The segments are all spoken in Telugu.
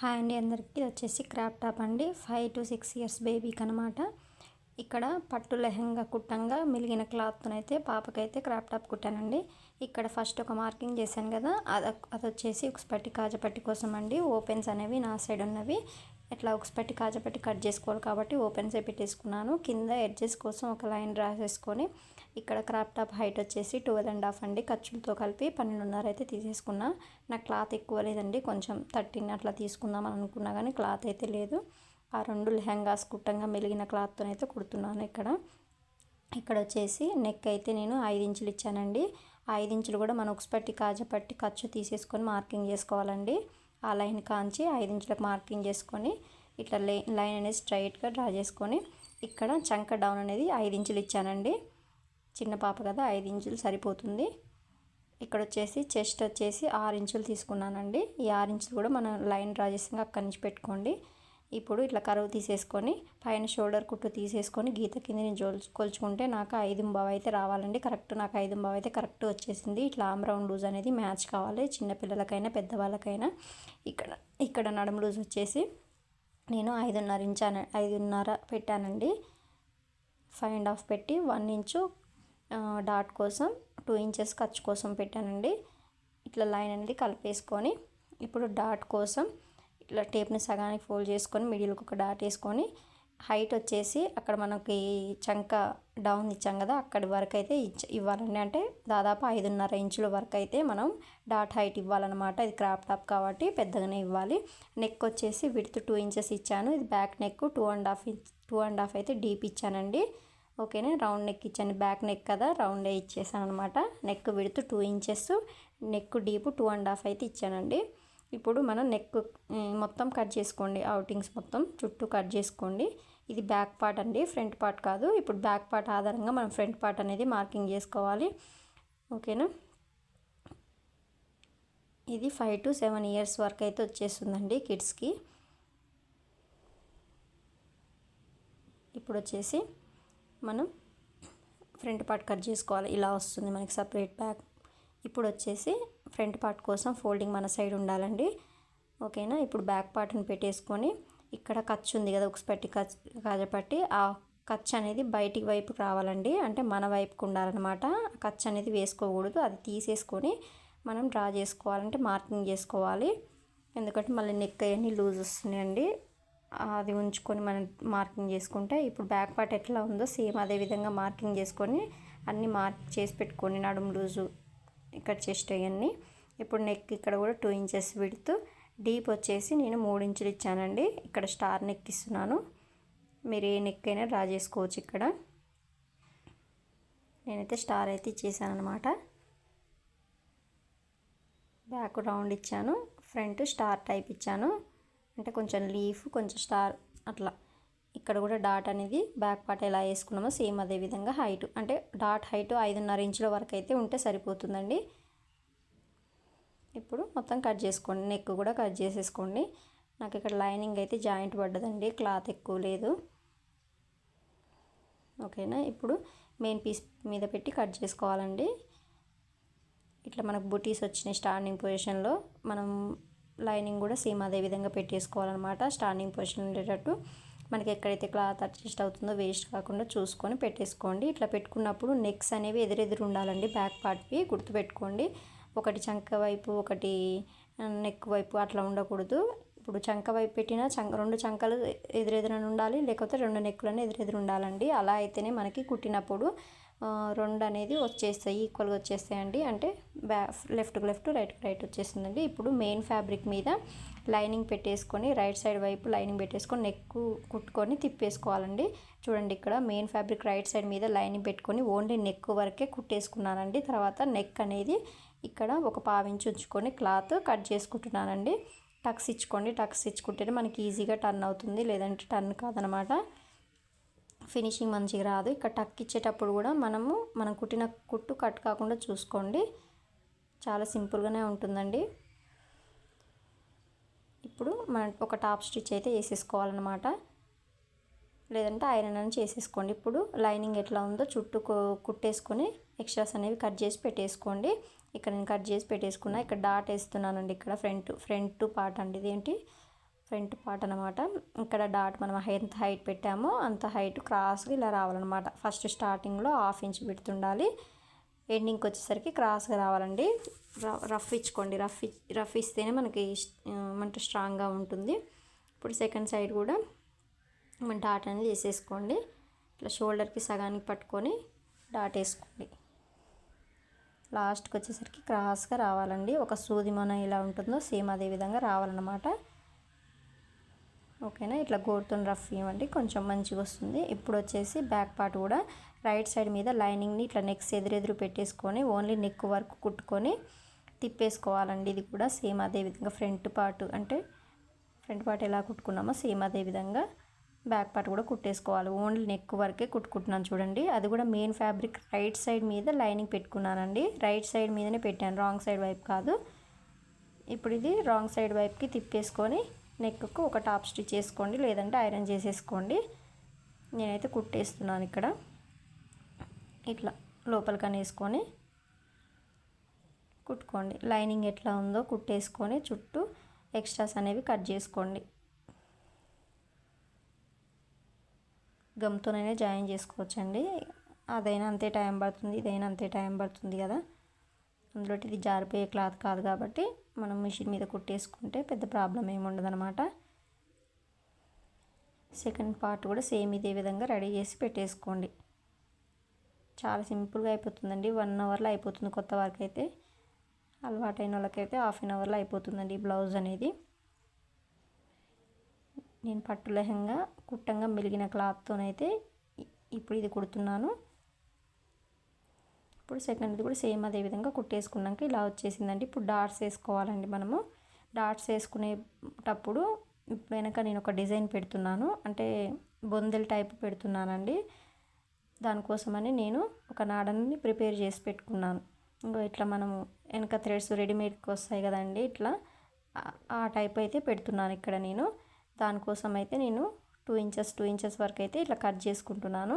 హాయ్ అండి అందరికీ. ఇది వచ్చేసి క్రాప్ టాప్ అండి. ఫైవ్ టు సిక్స్ ఇయర్స్ బేబీకి అనమాట ఇక్కడ పట్టు లెహంగా కుట్టంగా మిలిగిన క్లాత్తోనైతే పాపకైతే క్రాప్ టాప్ కుట్టానండి. ఇక్కడ ఫస్ట్ ఒక మార్కింగ్ చేశాను కదా అది అది వచ్చేసి ఉక్స్పట్టి కాజపట్టి కోసం అండి. ఓపెన్స్ అనేవి నా సైడ్ ఉన్నవి. ఇట్లా ఉక్స్పట్టి కాజపట్టి కట్ చేసుకోవాలి కాబట్టి ఓపెన్సే పెట్టేసుకున్నాను. కింద ఎడ్జెస్ కోసం ఒక లైన్ డ్రా చేసుకొని ఇక్కడ క్రాప్ టాప్ హైట్ వచ్చేసి ట్వెల్వ్ అండ్ హాఫ్ అండి. ఖర్చులతో కలిపి పన్నెండున్నర అయితే తీసేసుకున్నా. నాకు క్లాత్ ఎక్కువ లేదండి. కొంచెం థర్టీన్ అట్లా తీసుకుందాం అని అనుకున్నా కానీ క్లాత్ అయితే లేదు. ఆ రెండు లెహంగాస్ కుట్టంగా మెలిగిన క్లాత్తో అయితే కుడుతున్నాను ఇక్కడ. ఇక్కడ వచ్చేసి నెక్ అయితే నేను ఐదు ఇంచులు ఇచ్చానండి. ఐదు ఇంచులు కూడా మనం ఉక్స్పట్టి కాజపట్టి ఖర్చు తీసేసుకొని మార్కింగ్ చేసుకోవాలండి. ఆ లైన్ కాంచి ఐదు ఇంచులకు మార్కింగ్ చేసుకొని ఇట్లా లైన్ అనేది స్ట్రైట్గా డ్రా చేసుకొని ఇక్కడ చంక డౌన్ అనేది ఐదు ఇంచులు ఇచ్చానండి. చిన్న పాప కదా ఐదు ఇంచులు సరిపోతుంది. ఇక్కడ వచ్చేసి చెస్ట్ వచ్చేసి ఆరు ఇంచులు తీసుకున్నానండి. ఈ ఆరు ఇంచులు కూడా మనం లైన్ డ్రా చేసి అక్కడి నుంచి పెట్టుకోండి. ఇప్పుడు ఇట్లా కరువు తీసేసుకొని పైన షోల్డర్ కుట్టు తీసేసుకొని గీత కింద నేను కొలుచుకుంటే నాకు ఐదు బావ అయితే రావాలండి. కరెక్ట్ నాకు ఐదు బావ అయితే కరెక్ట్ వచ్చేసింది. ఇట్లా ఆమ్ రౌండ్ లూజ్ అనేది మ్యాచ్ కావాలి చిన్నపిల్లలకైనా పెద్దవాళ్ళకైనా. ఇక్కడ ఇక్కడ నడుము లూజ్ వచ్చేసి నేను ఐదున్నర ఇంచాన ఐదున్నర పెట్టానండి. ఫైవ్ అండ్ హాఫ్ పెట్టి వన్ ఇంచు డాట్ కోసం టూ ఇంచెస్ ఖర్చు కోసం పెట్టానండి. ఇట్లా లైన్ అనేది కలిపేసుకొని ఇప్పుడు డాట్ కోసం ఇట్లా టేప్ని సగానికి ఫోల్డ్ చేసుకొని మిడిల్కి ఒక డాట్ వేసుకొని హైట్ వచ్చేసి అక్కడ మనకి చంక డౌన్ ఇచ్చాం కదా అక్కడి వరకు అయితే ఇచ్చ ఇవ్వాలండి. అంటే దాదాపు ఐదున్నర ఇంచుల వరకు అయితే మనం డాట్ హైట్ ఇవ్వాలన్నమాట. ఇది క్రాప్ టాప్ కాబట్టి పెద్దగానే ఇవ్వాలి. నెక్ వచ్చేసి విడ్త్ టూ ఇంచెస్ ఇచ్చాను. ఇది back neck two and half inch two and half అయితే డీప్ ఇచ్చానండి. ఓకేనా రౌండ్ నెక్ ఇచ్చాను. బ్యాక్ నెక్ కదా రౌండే ఇచ్చేసాను అనమాట neck width two inches neck deep two and half అయితే ఇచ్చానండి. ఇప్పుడు మనం నెక్ మొత్తం కట్ చేసుకోండి. అవుటింగ్స్ మొత్తం చుట్టూ కట్ చేసుకోండి. ఇది బ్యాక్ పార్ట్ అండి ఫ్రంట్ పార్ట్ కాదు. ఇప్పుడు బ్యాక్ పార్ట్ ఆధారంగా మనం ఫ్రంట్ పార్ట్ అనేది మార్కింగ్ చేసుకోవాలి. ఓకేనా? ఇది ఫైవ్ టు సెవెన్ ఇయర్స్ వరకు అయితే వచ్చేస్తుందండి కిడ్స్కి. ఇప్పుడు వచ్చేసి మనం ఫ్రంట్ పార్ట్ కట్ చేసుకోవాలి. ఇలా వస్తుంది మనకి సపరేట్ బ్యాక్ ఇప్పుడు వచ్చేసి ఫ్రంట్ పార్ట్ కోసం ఫోల్డింగ్ మన సైడ్ ఉండాలండి. ఓకేనా? ఇప్పుడు బ్యాక్ పార్ట్ని పెట్టేసుకొని ఇక్కడ ఖర్చు ఉంది కదా పెట్టి ఖర్చు కాజపట్టి ఆ ఖర్చు అనేది బయటికి వైపుకి రావాలండి. అంటే మన వైపుకు ఉండాలన్నమాట. ఖర్చు అనేది వేసుకోకూడదు. అది తీసేసుకొని మనం డ్రా చేసుకోవాలంటే మార్కింగ్ చేసుకోవాలి. ఎందుకంటే మళ్ళీ నెక్ అవన్నీ లూజ్ వస్తున్నాయండి. అది ఉంచుకొని మనం మార్కింగ్ చేసుకుంటే ఇప్పుడు బ్యాక్ పార్ట్ ఎట్లా ఉందో సేమ్ అదే విధంగా మార్కింగ్ చేసుకొని అన్నీ మార్క్ చేసి పెట్టుకొని నడుము లూజు ఇక్కడ చెస్ట్ అవన్నీ. ఇప్పుడు నెక్ ఇక్కడ కూడా టూ ఇంచెస్ విడుతూ డీప్ వచ్చేసి నేను మూడు ఇంచులు ఇచ్చానండి. ఇక్కడ స్టార్ నెక్ ఇస్తున్నాను. మీరు ఏ నెక్ అయినా డ్రా చేసుకోవచ్చు ఇక్కడ. నేనైతే స్టార్ అయితే ఇచ్చేసాను అనమాట బ్యాక్ రౌండ్ ఇచ్చాను. ఫ్రంట్ స్టార్ టైప్ ఇచ్చాను. అంటే కొంచెం లీఫ్ కొంచెం స్టార్ అట్లా. ఇక్కడ కూడా డాట్ అనేది బ్యాక్ పార్ట్ ఎలా వేసుకున్నామో సేమ్ అదే విధంగా హైట్. అంటే డాట్ హైట్ ఐదున్నర ఇంచుల వరకు అయితే ఉంటే సరిపోతుందండి. ఇప్పుడు మొత్తం కట్ చేసుకోండి. నెక్ కూడా కట్ చేసేసుకోండి. నాకు ఇక్కడ లైనింగ్ అయితే జాయింట్ పడ్డదండి. క్లాత్ ఎక్కువ లేదు. ఓకేనా? ఇప్పుడు మెయిన్ పీస్ మీద పెట్టి కట్ చేసుకోవాలండి. ఇట్లా మనకు బుటీస్ వచ్చినాయి స్టార్టింగ్ పొజిషన్లో. మనం లైనింగ్ కూడా సేమ్ అదే విధంగా పెట్టేసుకోవాలన్నమాట. స్టాండింగ్ పొజిషన్ ఉండేటట్టు మనకి ఎక్కడైతే క్లాత్ అడ్జస్ట్ అవుతుందో వేస్ట్ కాకుండా చూసుకొని పెట్టేసుకోండి. ఇట్లా పెట్టుకున్నప్పుడు నెక్స్ అనేవి ఎదురెదురు ఉండాలండి బ్యాక్ పార్ట్వి గుర్తుపెట్టుకోండి. ఒకటి చంక వైపు ఒకటి నెక్ వైపు అట్లా ఉండకూడదు. ఇప్పుడు చంక వైపు పెట్టినా చంక రెండు చంకలు ఎదురెదురని ఉండాలి లేకపోతే రెండు నెక్కులను ఎదురెదురు ఉండాలండి. అలా అయితేనే మనకి కుట్టినప్పుడు రెండు అనేది వచ్చేస్తాయి ఈక్వల్గా వచ్చేస్తాయండి. అంటే బ్యా లెఫ్ట్కి లెఫ్ట్ రైట్కి రైట్ వచ్చేస్తుందండి. ఇప్పుడు మెయిన్ ఫ్యాబ్రిక్ మీద లైనింగ్ పెట్టేసుకొని రైట్ సైడ్ వైపు లైనింగ్ పెట్టేసుకొని నెక్ కుట్టుకొని తిప్పేసుకోవాలండి. చూడండి ఇక్కడ మెయిన్ ఫ్యాబ్రిక్ రైట్ సైడ్ మీద లైనింగ్ పెట్టుకొని ఓన్లీ నెక్ వరకే కుట్టేసుకున్నానండి. తర్వాత నెక్ అనేది ఇక్కడ ఒక పావించి ఉంచుకొని క్లాత్ కట్ చేసుకుంటున్నానండి. టక్స్ ఇచ్చుకోండి. టక్స్ ఇచ్చుకుంటేనే మనకి ఈజీగా టర్న్ అవుతుంది. లేదంటే టర్న్ కాదనమాట. ఫినిషింగ్ మంచిగా రాదు. ఇక్కడ టక్ ఇచ్చేటప్పుడు కూడా మనము మనం కుట్టిన కుట్టు కట్ కాకుండా చూసుకోండి. చాలా సింపుల్గానే ఉంటుందండి. ఇప్పుడు మన ఒక టాప్ స్టిచ్ అయితే వేసేసుకోవాలన్నమాట. లేదంటే ఐరన్ అని చేసేసుకోండి. ఇప్పుడు లైనింగ్ ఎట్లా ఉందో చుట్టూ కుట్టేసుకొని ఎక్స్ట్రాస్ అనేవి కట్ చేసి పెట్టేసుకోండి. ఇక్కడ నేను కట్ చేసి పెట్టేసుకున్నా. ఇక్కడ డాట్ వేస్తున్నానండి. ఇక్కడ ఫ్రంట్ ఫ్రంట్ పార్ట్ అండి. ఇదేంటి? ఫ్రంట్ పార్ట్ అనమాట ఇక్కడ డాట్ మనం ఎంత హైట్ పెట్టామో. అంత హైట్ క్రాస్గా ఇలా రావాలన్నమాట. ఫస్ట్ స్టార్టింగ్లో హాఫ్ ఇంచ్ పెడుతుండాలి ఎండింగ్కి వచ్చేసరికి క్రాస్గా రావాలండి. రఫ్ ఇచ్చుకోండి. రఫ్ రఫ్ ఇస్తేనే మనకి మనకి స్ట్రాంగ్గా ఉంటుంది. ఇప్పుడు సెకండ్ సైడ్ కూడా మన డాట్ అనేది వేసేసుకోండి. ఇట్లా షోల్డర్కి సగానికి పట్టుకొని డాట్ వేసుకోండి. లాస్ట్కి వచ్చేసరికి క్రాస్గా రావాలండి. ఒక సూది మన ఎలా ఉంటుందో సేమ్ అదే విధంగా రావాలన్నమాట. ఓకేనా? ఇట్లా గోరుతో రఫ్ ఇవ్వండి. కొంచెం మంచిగా వస్తుంది. ఇప్పుడు వచ్చేసి బ్యాక్ పార్ట్ కూడా రైట్ సైడ్ మీద లైనింగ్ని ఇట్లా నెక్స్ ఎదురెదురు పెట్టేసుకొని ఓన్లీ నెక్ వర్క్ కుట్టుకొని తిప్పేసుకోవాలండి. ఇది కూడా సేమ్ అదే విధంగా ఫ్రంట్ పార్ట్ అంటే ఫ్రంట్ పార్ట్ ఎలా కుట్టుకున్నామో సేమ్ అదే విధంగా బ్యాక్ పార్ట్ కూడా కుట్టేసుకోవాలి. ఓన్లీ నెక్ వరకే కుట్టుకుంటున్నాను చూడండి. అది కూడా మెయిన్ ఫ్యాబ్రిక్ రైట్ సైడ్ మీద లైనింగ్ పెట్టుకున్నానండి. రైట్ సైడ్ మీదనే పెట్టాను. రాంగ్ సైడ్ వైపు కాదు. ఇప్పుడు ఇది రాంగ్ సైడ్ వైపుకి తిప్పేసుకొని నెక్కు ఒక టాప్ స్టిచ్ చేసుకోండి లేదంటే ఐరన్ చేసేసుకోండి. నేనైతే కుట్టేస్తున్నాను ఇక్కడ. ఇట్లా లోపలికనేసుకొని కుట్టుకోండి. లైనింగ్ ఎట్లా ఉందో కుట్టేసుకొని చుట్టూ ఎక్స్ట్రాస్ అనేవి కట్ చేసుకోండి. గమ్తోనైనా జాయిన్ చేసుకోవచ్చండి. అదైనా అంతే టైం పడుతుంది ఇదైనా అంతే టైం పడుతుంది కదా. అందులో ఇది జారిపోయే క్లాత్ కాదు కాబట్టి మనం మిషన్ మీద కుట్టేసుకుంటే పెద్ద ప్రాబ్లం ఏమి ఉండదన్నమాట. సెకండ్ పార్ట్ కూడా సేమ్ ఇదే విధంగా రెడీ చేసి పెట్టేసుకోండి. చాలా సింపుల్గా అయిపోతుందండి. వన్ అవర్లో అయిపోతుంది కొత్త వారికి అయితే. అలవాటైన వాళ్ళకైతే హాఫ్ అన్ అవర్లో అయిపోతుందండి బ్లౌజ్ అనేది. నేను పట్టు లెహంగా కుట్టంగా మెలిగిన క్లాత్తోనైతే ఇప్పుడు ఇది కుడుతున్నాను. ఇప్పుడు సెకండ్ది కూడా సేమ్ అదే విధంగా కుట్టేసుకున్నాక ఇలా వచ్చేసిందండి. ఇప్పుడు డాట్స్ వేసుకోవాలండి మనము. డాట్స్ వేసుకునేటప్పుడు ఇప్పుడు వెనక నేను ఒక డిజైన్ పెడుతున్నాను. అంటే బొందెల టైప్ పెడుతున్నానండి. దానికోసమని నేను ఒక నాడని ప్రిపేర్ చేసి పెట్టుకున్నాను. ఇంకో ఇట్లా మనము వెనక థ్రెడ్స్ రెడీమేడ్కి వస్తాయి కదండి ఇట్లా. ఆ టైప్ అయితే పెడుతున్నాను ఇక్కడ నేను. దానికోసం అయితే నేను టూ ఇంచెస్ టూ ఇంచెస్ వరకు అయితే ఇట్లా కట్ చేసుకుంటున్నాను.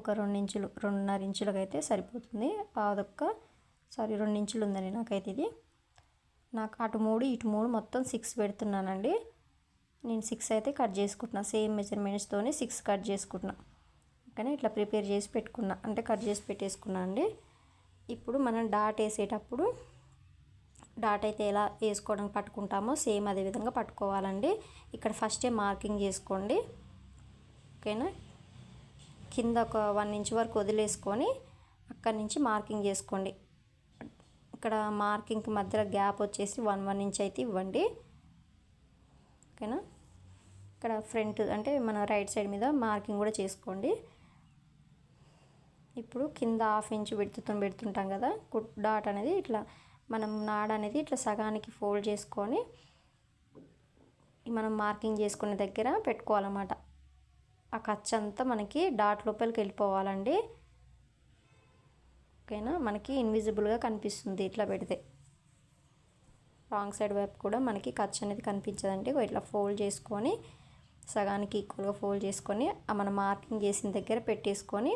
ఒక రెండు ఇంచులు రెండున్నర ఇంచులకు అయితే సరిపోతుంది పాదొక్క సారీ రెండు ఇంచులు ఉందండి నాకైతే ఇది. నాకు అటు మూడు ఇటు మూడు మొత్తం సిక్స్ పెడుతున్నానండి. నేను సిక్స్ అయితే కట్ చేసుకుంటున్నా. సేమ్ మెజర్మెంట్స్తోనే సిక్స్ కట్ చేసుకుంటున్నా. కానీ ఇట్లా ప్రిపేర్ చేసి పెట్టుకున్నా. అంటే కట్ చేసి పెట్టేసుకున్నా అండి. ఇప్పుడు మనం డాట్ వేసేటప్పుడు డాట్ అయితే ఎలా వేసుకోవడానికి పట్టుకుంటామో సేమ్ అదే విధంగా పట్టుకోవాలండి. ఇక్కడ ఫస్టే మార్కింగ్ చేసుకోండి. ఓకేనా? కింద ఒక వన్ ఇంచ్ వరకు వదిలేసుకొని అక్కడి నుంచి మార్కింగ్ చేసుకోండి. ఇక్కడ మార్కింగ్కి మధ్యలో గ్యాప్ వచ్చేసి వన్ వన్ ఇంచ్ అయితే ఇవ్వండి. ఓకేనా? ఇక్కడ ఫ్రంట్ అంటే మన రైట్ సైడ్ మీద మార్కింగ్ కూడా చేసుకోండి. ఇప్పుడు కింద హాఫ్ ఇంచ్ పెడుతూ పెడుతుంటాం కదా డాట్ అనేది ఇట్లా మనం నాడ అనేది ఇట్లా సగానికి ఫోల్డ్ చేసుకొని మనం మార్కింగ్ చేసుకునే దగ్గర పెట్టుకోవాలన్నమాట. ఆ ఖర్చు అంతా మనకి డాట్ లోపలికి వెళ్ళిపోవాలండి. ఓకేనా? మనకి ఇన్విజిబుల్గా కనిపిస్తుంది ఇట్లా పెడితే. రాంగ్ సైడ్ వైపు కూడా మనకి ఖర్చు అనేది కనిపించదండి. ఇట్లా ఫోల్డ్ చేసుకొని సగానికి ఈక్వల్గా ఫోల్డ్ చేసుకొని మనం మార్కింగ్ చేసిన దగ్గర పెట్టేసుకొని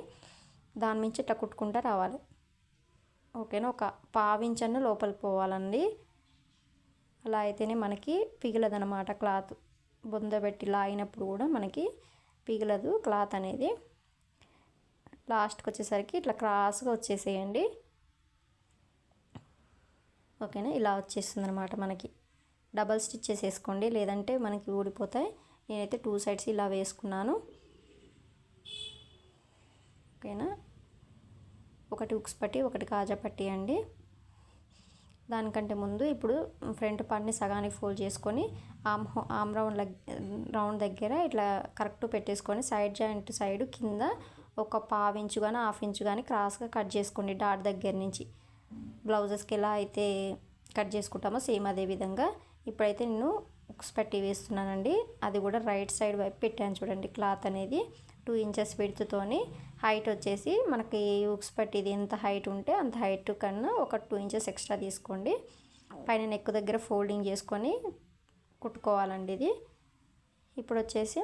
దాని నుంచి ఇట్లా కుట్టుకుంటూ రావాలి. ఓకేనా? ఒక పావించన్ను లోపలికి పోవాలండి. అలా అయితేనే మనకి పిగలదనమాట క్లాత్. బొందబెట్టి లాగినప్పుడు కూడా మనకి పిగలదు క్లాత్ అనేది. లాస్ట్కి వచ్చేసరికి ఇట్లా క్రాస్గా వచ్చేసేయండి. ఓకేనా? ఇలా వచ్చేస్తుంది అనమాట మనకి. డబల్ స్టిచ్ చేసేసుకోండి లేదంటే మనకి ఊడిపోతాయి. నేనైతే టూ సైడ్స్ ఇలా వేసుకున్నాను. ఓకేనా? ఒకటి ఉక్స్ పట్టి ఒకటి కాజా పట్టి అండి. దానికంటే ముందు ఇప్పుడు ఫ్రంట్ పార్ట్ని సగానికి ఫోల్డ్ చేసుకొని ఆమ్ ఆమ్ రౌండ్ రౌండ్ దగ్గర ఇట్లా కరెక్ట్ పెట్టేసుకొని సైడ్ జాయింట్ సైడ్ కింద ఒక పావు ఇంచు కానీ హాఫ్ ఇంచు కానీ క్రాస్గా కట్ చేసుకోండి డాట్ దగ్గర నుంచి. బ్లౌజెస్కి ఎలా అయితే కట్ చేసుకుంటామో సేమ్ అదే విధంగా. ఇప్పుడైతే నేను ఉక్స్ పట్టి వేస్తున్నానండి. అది కూడా రైట్ సైడ్ వైపు పెట్టాను చూడండి క్లాత్ అనేది. టూ ఇంచెస్ విడుతుతోని హైట్ వచ్చేసి మనకి ఉక్స్ పట్టిది ఎంత హైట్ ఉంటే అంత హైట్ కన్నా ఒక టూ ఇంచెస్ ఎక్స్ట్రా తీసుకోండి. పైన నెక్ దగ్గర ఫోల్డింగ్ చేసుకొని కుట్టుకోవాలండి ఇది. ఇప్పుడు వచ్చేసి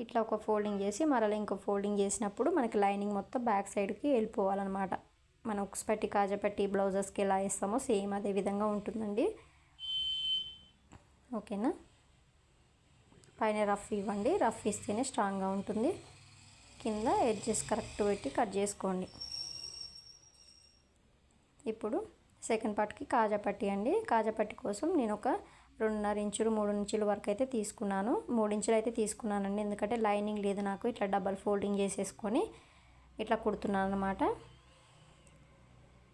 ఇట్లా ఒక ఫోల్డింగ్ చేసి మరలా ఇంకో ఫోల్డింగ్ చేసినప్పుడు మనకి లైనింగ్ మొత్తం బ్యాక్ సైడ్కి వెళ్ళిపోవాలన్నమాట. మనం ఉక్స్ పట్టి కాజా బ్లౌజెస్కి ఎలా వేస్తామో సేమ్ అదే విధంగా ఉంటుందండి. ఓకేనా? పైన రఫ్ ఇవ్వండి. రఫ్ ఇస్తేనే స్ట్రాంగ్గా ఉంటుంది. కింద ఎడ్జెస్ కరెక్ట్ పెట్టి కట్ చేసుకోండి. ఇప్పుడు సెకండ్ పార్ట్కి కాజాపట్టి అండి. కాజాపట్టి కోసం నేను ఒక రెండున్నర ఇంచులు మూడు ఇంచుల వరకు అయితే తీసుకున్నాను. మూడు ఇంచులు అయితే తీసుకున్నానండి. ఎందుకంటే లైనింగ్ లేదు నాకు. ఇట్లా డబల్ ఫోల్డింగ్ చేసేసుకొని ఇట్లా కుడుతున్నాను అనమాట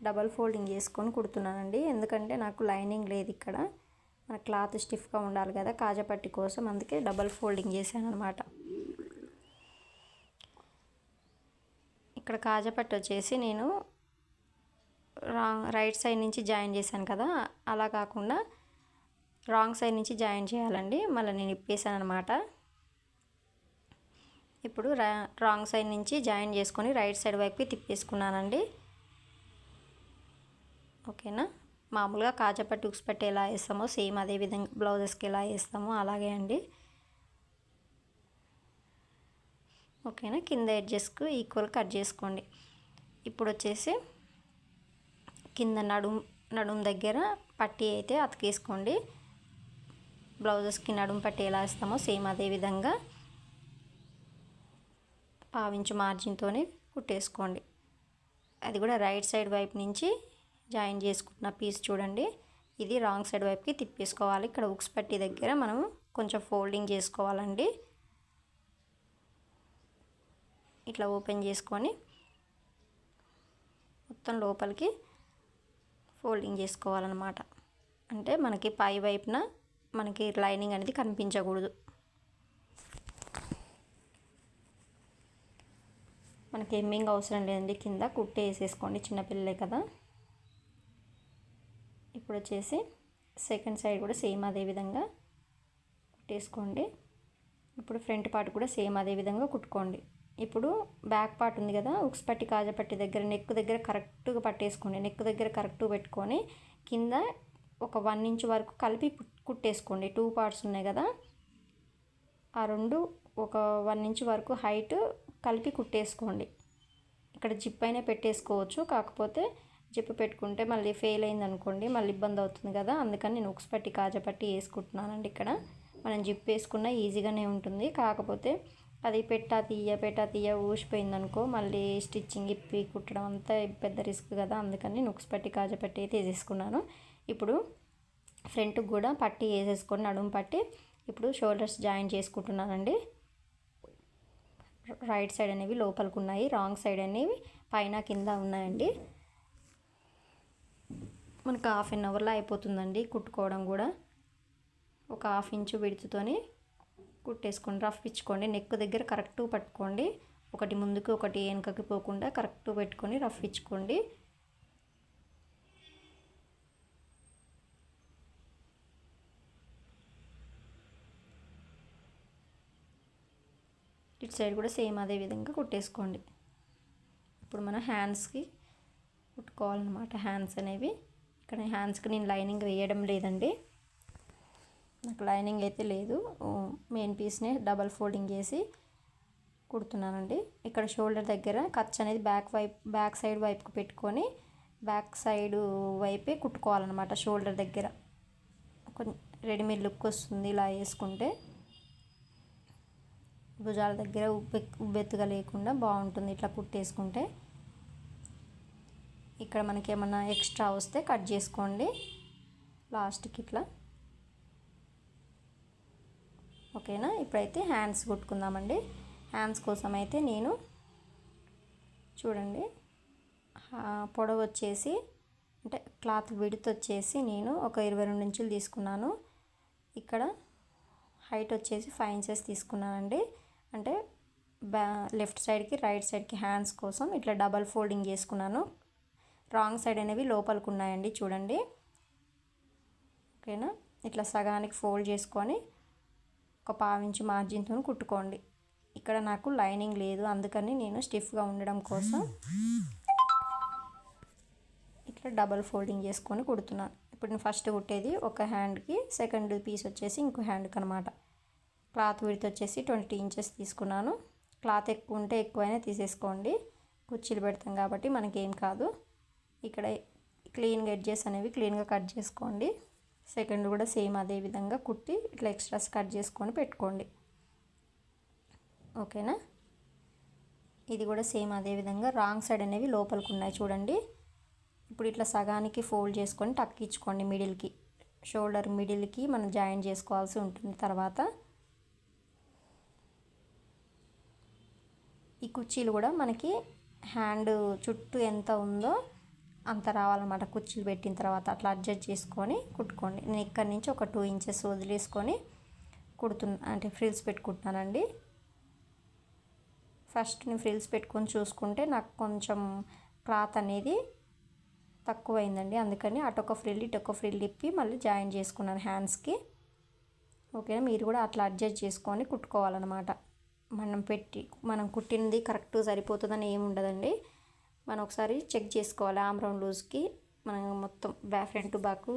డబల్ ఫోల్డింగ్ చేసుకొని కుడుతున్నానండి. ఎందుకంటే నాకు లైనింగ్ లేదు ఇక్కడ. మన క్లాత్ స్టిఫ్గా ఉండాలి కదా కాజాపట్టి కోసం అందుకే డబల్ ఫోల్డింగ్ చేశాను అనమాట ఇక్కడ కాజాపట్టి వచ్చేసి నేను రాంగ్ రైట్ సైడ్ నుంచి జాయిన్ చేశాను కదా అలా కాకుండా రాంగ్ సైడ్ నుంచి జాయిన్ చేయాలండి మళ్ళీ నేను ఇప్పేసాను అనమాట ఇప్పుడు రా రాంగ్ సైడ్ నుంచి జాయిన్ చేసుకొని రైట్ సైడ్ వైపుకి తిప్పేసుకున్నానండి. ఓకేనా? మామూలుగా కాజపట్టి ఉక్స్ పట్టి ఎలా వేస్తామో సేమ్ అదే విధంగా బ్లౌజెస్కి ఎలా వేస్తామో అలాగే అండి. ఓకేనా? కింద ఎడ్జెస్కు ఈక్వల్ కట్ చేసుకోండి. ఇప్పుడు వచ్చేసి కింద నడుం నడుం దగ్గర పట్టి అయితే అతికేసుకోండి. బ్లౌజెస్కి నడుం పట్టి ఎలా వేస్తామో సేమ్ అదే విధంగా పావించు మార్జిన్తోనే కుట్టేసుకోండి. అది కూడా రైట్ సైడ్ వైపు నుంచి జాయిన్ చేసుకుంటున్న పీస్ చూడండి. ఇది రాంగ్ సైడ్ వైపుకి తిప్పేసుకోవాలి. ఇక్కడ ఉక్స్ పట్టి దగ్గర మనం కొంచెం ఫోల్డింగ్ చేసుకోవాలండి. ఇట్లా ఓపెన్ చేసుకొని మొత్తం లోపలికి ఫోల్డింగ్ చేసుకోవాలన్నమాట. అంటే మనకి పై వైపున మనకి లైనింగ్ అనేది కనిపించకూడదు. మనకి ఎమ్మింగ్ అవసరం లేదండి. కింద కుట్టేసేసుకోండి. చిన్నపిల్లలే కదా. ఇప్పుడు వచ్చేసి సెకండ్ సైడ్ కూడా సేమ్ అదే విధంగా కుట్టేసుకోండి. ఇప్పుడు ఫ్రంట్ పార్ట్ కూడా సేమ్ అదే విధంగా కుట్టుకోండి. ఇప్పుడు బ్యాక్ పార్ట్ ఉంది కదా ఉక్స్ పట్టి కాజాపట్టి దగ్గర నెక్ దగ్గర కరెక్ట్గా పట్టేసుకోండి. నెక్ దగ్గర కరెక్ట్గా పెట్టుకొని కింద ఒక వన్ ఇంచ్ వరకు కలిపి కుట్టేసుకోండి. టూ పార్ట్స్ ఉన్నాయి కదా ఆ రెండు ఒక వన్ ఇంచ్ వరకు హైట్ కలిపి కుట్టేసుకోండి. ఇక్కడ జిప్ అయినా పెట్టేసుకోవచ్చు కాకపోతే చెప్పి పెట్టుకుంటే మళ్ళీ ఫెయిల్ అయింది అనుకోండి మళ్ళీ ఇబ్బంది అవుతుంది కదా. అందుకని నేను ఉక్స్ పట్టి కాజా పట్టి వేసుకుంటున్నానండి ఇక్కడ. మనం జిప్ వేసుకున్న ఈజీగానే ఉంటుంది. కాకపోతే అది పెట్టా తీయ పెట్టా తీయ ఊసిపోయింది అనుకో మళ్ళీ స్టిచ్చింగ్ ఇప్పి కుట్టడం అంతా పెద్ద రిస్క్ కదా. అందుకని నుక్స్ పట్టి కాజా పట్టి అయితే వేసేసుకున్నాను. ఇప్పుడు ఫ్రంట్కి కూడా పట్టి వేసేసుకొని నడుము పట్టి ఇప్పుడు షోల్డర్స్ జాయిన్ చేసుకుంటున్నానండి. రైట్ సైడ్ అనేవి లోపలికి ఉన్నాయి రాంగ్ సైడ్ అనేవి పైన కింద ఉన్నాయండి. మనకు హాఫ్ అన్ అవర్లో అయిపోతుందండి కుట్టుకోవడం కూడా. ఒక హాఫ్ ఇంచు విడుతుతోని కుట్టేసుకోండి రఫ్ ఇచ్చుకోండి. నెక్ దగ్గర కరెక్ట్ పట్టుకోండి. ఒకటి ముందుకు ఒకటి వెనుకకి పోకుండా కరెక్ట్ పెట్టుకొని రఫ్ ఇచ్చుకోండి. ఇటు సైడ్ కూడా సేమ్ అదే విధంగా కుట్టేసుకోండి. ఇప్పుడు మన హ్యాండ్స్కి కుట్టుకోవాలన్నమాట హ్యాండ్స్ అనేవి. ఇక్కడ హ్యాండ్స్కి నేను లైనింగ్ వేయడం లేదండి. నాకు లైనింగ్ అయితే లేదు. మెయిన్ పీస్ని డబల్ ఫోల్డింగ్ చేసి కుడుతున్నానండి. ఇక్కడ షోల్డర్ దగ్గర ఖర్చు అనేది బ్యాక్ వైపు బ్యాక్ సైడ్ వైపుకి పెట్టుకొని బ్యాక్ సైడ్ వైపే కుట్టుకోవాలన్నమాట షోల్డర్ దగ్గర. కొంచెం రెడీమేడ్ లుక్ వస్తుంది ఇలా వేసుకుంటే. భుజాల దగ్గర ఉబ్బె ఉబ్బెత్తుగా లేకుండా బాగుంటుంది ఇట్లా కుట్టేసుకుంటే. ఇక్కడ మనకి ఏమన్నా ఎక్స్ట్రా వస్తే కట్ చేసుకోండి. లాస్ట్కి ఇట్లా. ఓకేనా? ఇప్పుడైతే హ్యాండ్స్ కుట్టుకుందామండి. హ్యాండ్స్ కోసం అయితే నేను చూడండి. పొడవు వచ్చేసి అంటే క్లాత్ విడత్ వచ్చేసి నేను ఒక ఇరవై రెండు ఇంచులు తీసుకున్నాను. ఇక్కడ హైట్ వచ్చేసి ఫైవ్ ఇంచెస్ తీసుకున్నానండి. అంటే బ్యా లెఫ్ట్ సైడ్కి రైట్ సైడ్కి హ్యాండ్స్ కోసం ఇట్లా డబల్ ఫోల్డింగ్ చేసుకున్నాను. రాంగ్ సైడ్ అనేవి లోపలికి ఉన్నాయండి చూడండి. ఓకేనా? ఇట్లా సగానికి ఫోల్డ్ చేసుకొని ఒక పావించి మార్జిన్తో కుట్టుకోండి. ఇక్కడ నాకు లైనింగ్ లేదు అందుకని నేను స్టిఫ్గా ఉండడం కోసం ఇట్లా డబల్ ఫోల్డింగ్ చేసుకొని కుడుతున్నాను ఇప్పుడు నేను ఫస్ట్ కుట్టేది ఒక హ్యాండ్కి సెకండ్ పీస్ వచ్చేసి ఇంకో హ్యాండ్కి అనమాట క్లాత్ విడితే వచ్చేసి ట్వంటీ ఇంచెస్ తీసుకున్నాను. క్లాత్ ఎక్కువ ఉంటే ఎక్కువైనా తీసేసుకోండి. కుర్చీలు పెడతాం కాబట్టి మనకేం కాదు. ఇక్కడ క్లీన్గా ఎడ్జెస్ అనేవి క్లీన్గా కట్ చేసుకోండి. సెకండ్ కూడా సేమ్ అదే విధంగా కుట్టి ఇట్లా ఎక్స్ట్రాస్ కట్ చేసుకొని పెట్టుకోండి. ఓకేనా? ఇది కూడా సేమ్ అదే విధంగా రాంగ్ సైడ్ అనేవి లోపలికి ఉన్నాయి చూడండి. ఇప్పుడు ఇట్లా సగానికి ఫోల్డ్ చేసుకొని టక్కించుకోండి మిడిల్కి. షోల్డర్ మిడిల్కి మనం జాయిన్ చేసుకోవాల్సి ఉంటుంది తర్వాత. ఈ కుర్చీలు కూడా మనకి హ్యాండ్ చుట్టూ ఎంత ఉందో అంత రావాలన్నమాట. కుర్చీలు పెట్టిన తర్వాత అట్లా అడ్జస్ట్ చేసుకొని కుట్టుకోండి. నేను ఇక్కడ నుంచి ఒక టూ ఇంచెస్ వదిలేసుకొని కుడుతున్నా అంటే ఫ్రిల్స్ పెట్టుకుంటున్నానండి. ఫస్ట్ నేను ఫ్రిల్స్ పెట్టుకొని చూసుకుంటే నాకు కొంచెం క్లాత్ అనేది తక్కువైందండి. అందుకని అటొక ఫ్రిల్ ఇటొక ఫ్రిల్ ఇప్పి మళ్ళీ జాయిన్ చేసుకున్నాను హ్యాండ్స్కి ఓకేనా? మీరు కూడా అట్లా అడ్జస్ట్ చేసుకొని కుట్టుకోవాలన్నమాట. మనం పెట్టి మనం కుట్టింది కరెక్ట్ సరిపోతుందని ఏమి ఉండదండి. మనం ఒకసారి చెక్ చేసుకోవాలి ఆమ్ లూజ్కి. మనం మొత్తం back front to back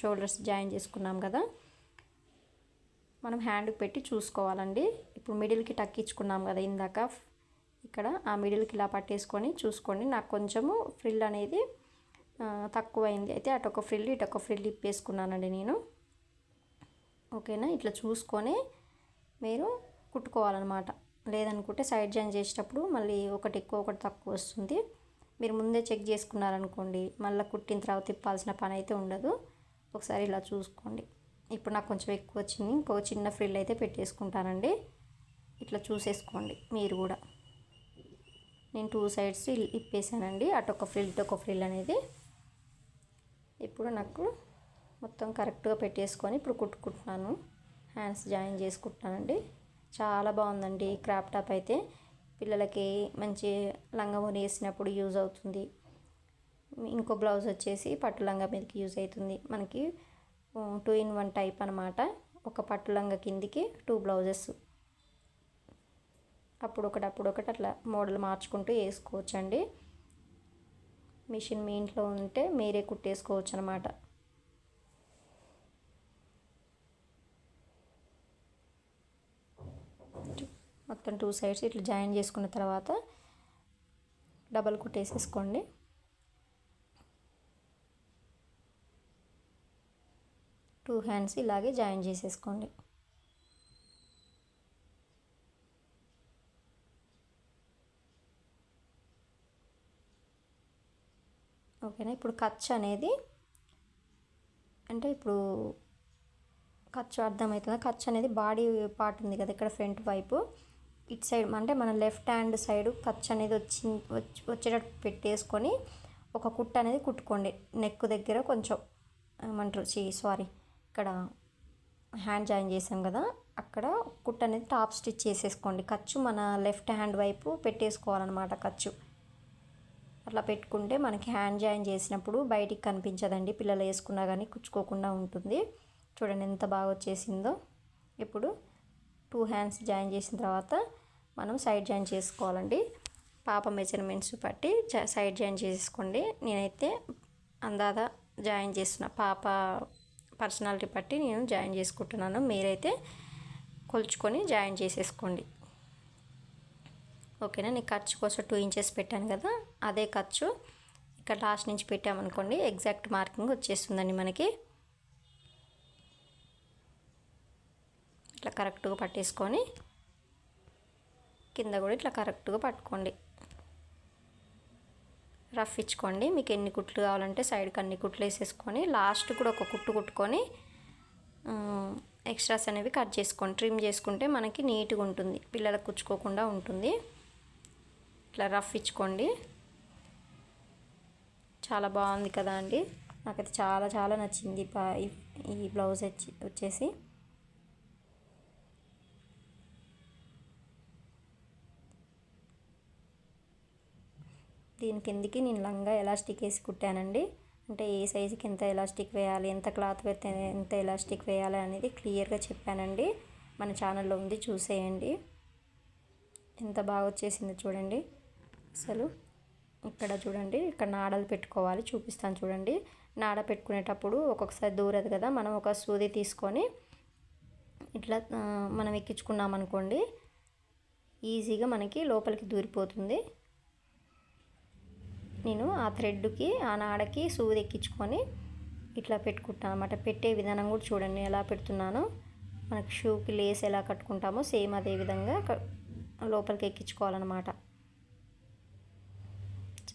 shoulders join చేసుకున్నాం కదా. మనం హ్యాండ్కి పెట్టి చూసుకోవాలండి. ఇప్పుడు మిడిల్కి టక్ ఇచ్చుకున్నాం కదా ఇందాక. ఇక్కడ ఆ మిడిల్కి ఇలా పట్టేసుకొని చూసుకోండి. నాకు కొంచెము ఫ్రిల్ అనేది తక్కువైంది. అయితే అటు ఒక ఫ్రిల్ ఇటు ఒక ఫ్రిల్ ఇప్పేసుకున్నానండి నేను. ఓకేనా? ఇట్లా చూసుకొని మీరు కుట్టుకోవాలన్నమాట. లేదనుకుంటే సైడ్ జాయిన్ చేసేటప్పుడు మళ్ళీ ఒకటి ఎక్కువ ఒకటి తక్కువ వస్తుంది. మీరు ముందే చెక్ చేసుకున్నారనుకోండి మళ్ళీ కుట్టిన తర్వాత తిప్పాల్సిన పని అయితే ఉండదు. ఒకసారి ఇలా చూసుకోండి. ఇప్పుడు నాకు కొంచెం ఎక్కువ వచ్చింది. ఇంకో చిన్న ఫ్రిల్ అయితే పెట్టేసుకుంటానండి. ఇట్లా చూసేసుకోండి మీరు కూడా. నేను టూ సైడ్స్ ఇప్పేసానండి. అటు ఒక ఫ్రిల్ ఇటొక ఒక ఫ్రిల్ అనేది. ఇప్పుడు నాకు మొత్తం కరెక్ట్గా పెట్టేసుకొని ఇప్పుడు కుట్టుకుంటున్నాను. హ్యాండ్స్ జాయిన్ చేసుకుంటున్నానండి. చాలా బాగుందండి క్రాప్ టాప్ అయితే. పిల్లలకి మంచి లంగా వేసినప్పుడు యూజ్ అవుతుంది. ఇంకో బ్లౌజ్ వచ్చేసి పట్టు లంగా మీదకి యూజ్ అవుతుంది. మనకి టూ ఇన్ వన్ టైప్ అనమాట ఒక పట్టు లంగా కిందికి టూ బ్లౌజెస్ అప్పుడు ఒకటి అప్పుడు ఒకటి అట్లా మోడల్ మార్చుకుంటూ వేసుకోవచ్చండి. మిషన్ మీ ఇంట్లో ఉంటే మీరే కుట్టేసుకోవచ్చు అనమాట మొత్తం టూ సైడ్స్ ఇట్లా జాయిన్ చేసుకున్న తర్వాత డబల్ కుట్టేసేసుకోండి. టూ హ్యాండ్స్ ఇలాగే జాయిన్ చేసేసుకోండి. ఓకేనా? ఇప్పుడు ఖర్చు అనేది అంటే ఇప్పుడు ఖర్చు అర్థమవుతుంది? ఖర్చు అనేది బాడీ పార్ట్ ఉంది కదా ఇక్కడ ఫ్రంట్ వైపు. ఇట్ సైడ్ అంటే మన లెఫ్ట్ హ్యాండ్ సైడ్ ఖర్చు అనేది వచ్చి వచ్చేటట్టు పెట్టేసుకొని ఒక కుట్ట అనేది కుట్టుకోండి. నెక్ దగ్గర కొంచెం ఏమంటారు సారీ ఇక్కడ హ్యాండ్ జాయిన్ చేసాం కదా అక్కడ కుట్ట అనేది టాప్ స్టిచ్ చేసేసుకోండి. ఖర్చు మన లెఫ్ట్ హ్యాండ్ వైపు పెట్టేసుకోవాలన్నమాట ఖర్చు. అట్లా పెట్టుకుంటే మనకి హ్యాండ్ జాయిన్ చేసినప్పుడు బయటికి కనిపించదండి. పిల్లలు వేసుకున్నా కానీ కుచ్చుకోకుండా ఉంటుంది. చూడండి ఎంత బాగా వచ్చేసిందో. ఇప్పుడు టూ హ్యాండ్స్ జాయిన్ చేసిన తర్వాత మనం సైడ్ జాయిన్ చేసుకోవాలండి. పాప మెజర్మెంట్స్ బట్టి సైడ్ జాయిన్ చేసుకోండి. నేనైతే అందాద జాయిన్ చేస్తున్న పాప పర్సనాలిటీ బట్టి నేను జాయిన్ చేసుకుంటున్నాను. మీరైతే కొలుచుకొని జాయిన్ చేసేసుకోండి. ఓకేనా? నీ ఖర్చు కోసం టూ ఇంచెస్ పెట్టాను కదా? అదే ఖర్చు ఇక్కడ లాస్ట్ నుంచి పెట్టామనుకోండి ఎగ్జాక్ట్ మార్కింగ్ వచ్చేస్తుందండి మనకి. ఇట్లా కరెక్ట్గా పట్టేసుకొని కింద కూడా ఇట్లా కరెక్ట్గా పట్టుకోండి. రఫ్ ఇచ్చుకోండి. మీకు ఎన్ని కుట్లు కావాలంటే సైడ్కి అన్ని కుట్లు వేసేసుకొని లాస్ట్ కూడా ఒక కుట్టు కుట్టుకొని ఎక్స్ట్రాస్ అనేవి కట్ చేసుకోండి. ట్రిమ్ చేసుకుంటే మనకి నీట్గా ఉంటుంది. పిల్లలకు కుచ్చుకోకుండా ఉంటుంది. ఇట్లా రఫ్ ఇచ్చుకోండి. చాలా బాగుంది కదా అండి. నాకైతే చాలా చాలా నచ్చింది ఈ బ్లౌజ్ వచ్చి వచ్చేసి. దీని కిందికి నేను లంగా ఎలాస్టిక్ వేసి కుట్టానండి. అంటే ఏ సైజుకి ఎంత ఎలాస్టిక్ వేయాలి ఎంత క్లాత్ పెడితే ఎంత ఎలాస్టిక్ వేయాలి అనేది క్లియర్గా చెప్పానండి. మన ఛానల్లో ఉంది చూసేయండి. ఎంత బాగా వచ్చేసిందో చూడండి. అసలు ఇక్కడ చూడండి ఇక్కడ నాడలు పెట్టుకోవాలి చూపిస్తాను చూడండి. నాడ పెట్టుకునేటప్పుడు ఒక్కొక్కసారి దూరదు కదా మనం ఒక సూది తీసుకొని ఇట్లా మనం ఎక్కించుకున్నాం అనుకోండి ఈజీగా మనకి లోపలికి దూరిపోతుంది. నేను ఆ థ్రెడ్కి ఆ నాడకి సూది ఎక్కించుకొని ఇట్లా పెట్టుకుంటాను అనమాట పెట్టే విధానం కూడా చూడండి ఎలా పెడుతున్నాను. మనకు షూకి లేస్ ఎలా కట్టుకుంటామో సేమ్ అదే విధంగా లోపలికి ఎక్కించుకోవాలన్నమాట.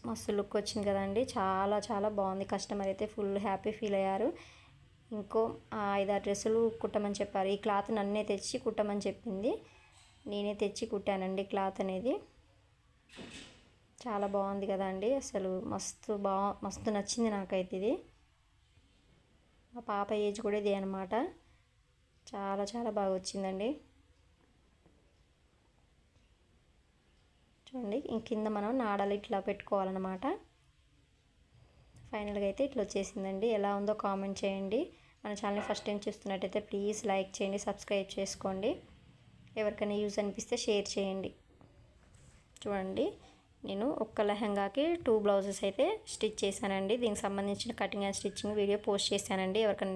మస్తు లుక్ వచ్చింది కదండి. చాలా చాలా బాగుంది. కస్టమర్ అయితే ఫుల్ హ్యాపీ ఫీల్ అయ్యారు. ఇంకో ఐదారు డ్రెస్సులు కుట్టమని చెప్పారు. ఈ క్లాత్ నన్నే తెచ్చి కుట్టమని చెప్పింది. నేనే తెచ్చి కుట్టానండి క్లాత్ అనేది. చాలా బాగుంది కదండి. అసలు మస్తు బా మస్తు నచ్చింది నాకైతే ఇది. మా పాప ఏజ్ కూడా ఇదే అనమాట చాలా చాలా బాగా వచ్చిందండి. చూడండి కింద మనం నాడలు ఇట్లా పెట్టుకోవాలన్నమాట. ఫైనల్గా అయితే ఇట్లా వచ్చేసిందండి. ఎలా ఉందో కామెంట్ చేయండి. మన ఛానల్ ఫస్ట్ టైం చూస్తున్నట్టయితే ప్లీజ్ లైక్ చేయండి సబ్స్క్రైబ్ చేసుకోండి. ఎవరికైనా యూజ్ అనిపిస్తే షేర్ చేయండి. చూడండి. నేను ఒక్క లెహంగాకి టూ బ్లౌజెస్ అయితే స్టిచ్ చేశానండి. దీనికి సంబంధించిన cutting and stitching video post చేశానండి. ఎవరికైనా